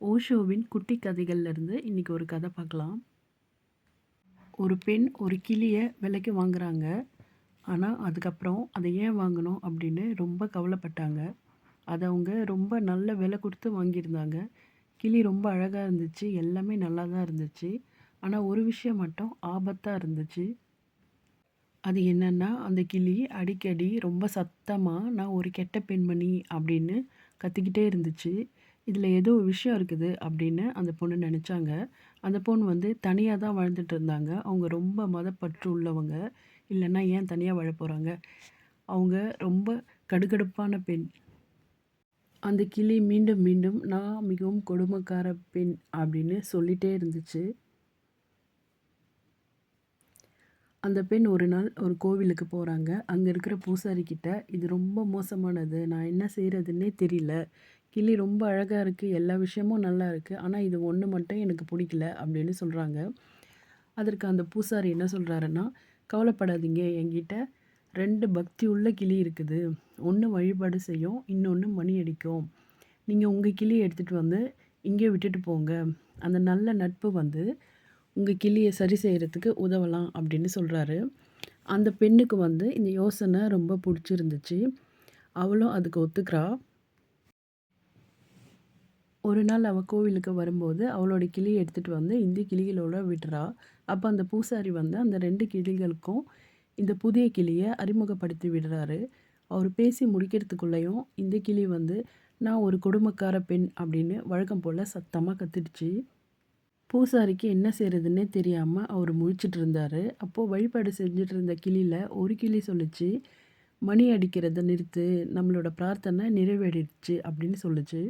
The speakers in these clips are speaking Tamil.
ஓஷோவின் குட்டி கதைகள்லேருந்து இன்றைக்கி ஒரு கதை பார்க்கலாம். ஒரு பெண் ஒரு கிளியை விலைக்கு வாங்குறாங்க. ஆனால் அதுக்கப்புறம் அதை ஏன் வாங்கணும் அப்படின்னு ரொம்ப கவலைப்பட்டாங்க. அதை அவங்க ரொம்ப நல்ல விலை கொடுத்து வாங்கியிருந்தாங்க. கிளி ரொம்ப அழகாக இருந்துச்சு. எல்லாமே நல்லா தான் இருந்துச்சு. ஆனால் ஒரு விஷயம் மட்டும் ஆபத்தாக இருந்துச்சு. அது என்னென்னா அந்த கிளி அடிக்கடி ரொம்ப சத்தமாக நான் ஒரு கெட்ட பெண்மணி அப்படின்னு கற்றுக்கிட்டே இருந்துச்சு. இதில் ஏதோ ஒரு விஷயம் இருக்குது அப்படின்னு அந்த பொண்ணு நினச்சாங்க. அந்த பொண்ணு வந்து தனியாக தான் வாழ்ந்துட்டு இருந்தாங்க. அவங்க ரொம்ப மதப்பற்று உள்ளவங்க இல்லைன்னா ஏன் தனியாக வாழ போகிறாங்க அவங்க ரொம்ப கடுகடுப்பான பெண். அந்த கிளி மீண்டும் மீண்டும் நான் மிகவும் கொடுமைக்கார பெண் அப்படின்னு சொல்லிகிட்டே இருந்துச்சு. அந்த பெண் ஒரு நாள் ஒரு கோவிலுக்கு போகிறாங்க அங்கே இருக்கிற பூசாரி கிட்ட இது ரொம்ப மோசமானது. நான் என்ன செய்கிறதுன்னே தெரியல. கிளி ரொம்ப அழகாக இருக்குது எல்லா விஷயமும் நல்லா இருக்குது ஆனால் இது ஒன்று மட்டும் எனக்கு பிடிக்கல அப்படின்னு சொல்கிறாங்க அதற்கு அந்த பூசாரி என்ன சொல்கிறாருன்னா கவலைப்படாதீங்க என்கிட்ட ரெண்டு பக்தி உள்ள கிளி இருக்குது. ஒன்று வழிபாடு செய்யும் இன்னொன்று மணி அடிக்கும். நீங்கள் உங்கள் கிளியை எடுத்துகிட்டு வந்து இங்கே விட்டுட்டு போங்க. அந்த நல்ல நட்பு வந்து உங்கள் கிளியை சரி செய்கிறதுக்கு உதவலாம் அப்படின்னு சொல்கிறாரு அந்த பெண்ணுக்கு வந்து இந்த யோசனை ரொம்ப பிடிச்சிருந்துச்சு. அவளும் அதுக்கு ஒத்துக்கிறா. ஒரு நாள் அவள் கோவிலுக்கு வரும்போது அவளோட கிளியை எடுத்துகிட்டு வந்து இந்த கிளிகளோட விடுறா. அப்போ அந்த பூசாரி வந்து அந்த ரெண்டு கிளிகளுக்கும் இந்த புதிய கிளியை அறிமுகப்படுத்தி விடுறாரு. அவர் பேசி முடிக்கிறதுக்குள்ளேயும் இந்த கிளி வந்து நான் ஒரு குடும்பக்கார பெண் அப்படின்னு வழக்கம் போல் சத்தமாக கத்திடுச்சு. பூசாரிக்கு என்ன செய்கிறதுன்னே தெரியாமல் அவர் முழிச்சிட்டு இருந்தார். அப்போது வழிபாடு செஞ்சுட்டு இருந்த கிளியில் ஒரு கிளி சொல்லிச்சு மணி அடிக்கிறத நிறுத்து நம்மளோட பிரார்த்தனை நிறைவேறிடுச்சு அப்படின்னு சொல்லுச்சு.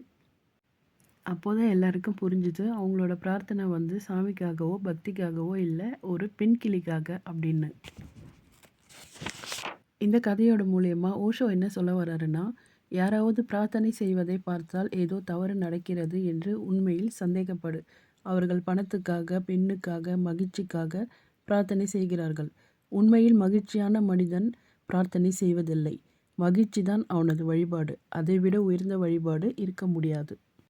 அப்போது தான் எல்லாருக்கும் புரிஞ்சுது. அவங்களோட பிரார்த்தனை வந்து சாமிக்காகவோ பக்திக்காகவோ இல்லை ஒரு பெண் கிளிக்காக அப்படின்னு. இந்த கதையோட மூலயமா ஓஷோ என்ன சொல்ல வர்றாருன்னா யாராவது பிரார்த்தனை செய்வதை பார்த்தால் ஏதோ தவறு நடக்கிறது என்று உண்மையில் சந்தேகப்படு. அவர்கள் பணத்துக்காக பெண்ணுக்காக மகிழ்ச்சிக்காக பிரார்த்தனை செய்கிறார்கள். உண்மையில் மகிழ்ச்சியான மனிதன் பிரார்த்தனை செய்வதில்லை. மகிழ்ச்சி தான் அவனது வழிபாடு. அதைவிட உயர்ந்த வழிபாடு இருக்க முடியாது.